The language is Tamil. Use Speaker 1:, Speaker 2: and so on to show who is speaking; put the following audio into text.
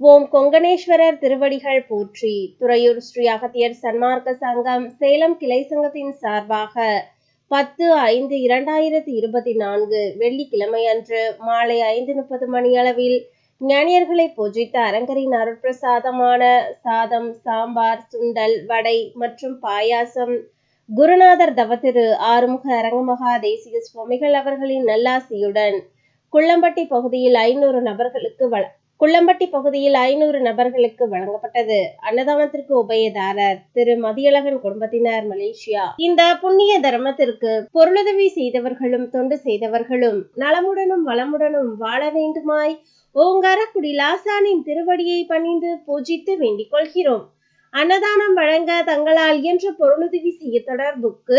Speaker 1: ஓம் கொங்கணேஸ்வரர் திருவடிகள் போற்றி. துறையூர் ஸ்ரீ அகத்தியர் சன்மார்க்க சங்கம் சேலம் கிளை சங்கத்தின் சார்பாக பத்து ஐந்து இரண்டாயிரத்தி இருபத்தி நான்கு வெள்ளிக்கிழமை அன்று மாலை ஐந்து முப்பது மணியளவில் ஞானியர்களை பூஜித்த அரங்கரின் அருட்பிரசாதமான சாதம் சாம்பார் சுண்டல் வடை மற்றும் பாயாசம் குருநாதர் தவத்திரு ஆறுமுக அரங்கமகா தேசிக சுவாமிகள் அவர்களின் நல்லாசியுடன் குள்ளம்பட்டி பகுதியில் ஐநூறு நபர்களுக்கு வழ குள்ளம்பட்டி பகுதியில் ஐநூறு நபர்களுக்கு வழங்கப்பட்டது. அன்னதானத்திற்கு உபயதாரர் திரு மதியழகன் குடும்பத்தினர் மலேசியா. இந்த புண்ணிய தர்மத்திற்கு பொருளுதவி செய்தவர்களும் தொண்டு செய்தவர்களும் நலமுடனும் வளமுடனும் வாழ வேண்டுமாய் ஓங்காரக்குடி லாசானின் திருவடியை பணிந்து பூஜித்து வேண்டிக் கொள்கிறோம். அன்னதானம் வழங்க தங்களால் இயன்ற பொருளுதவி செய்ய தொடர்புக்கு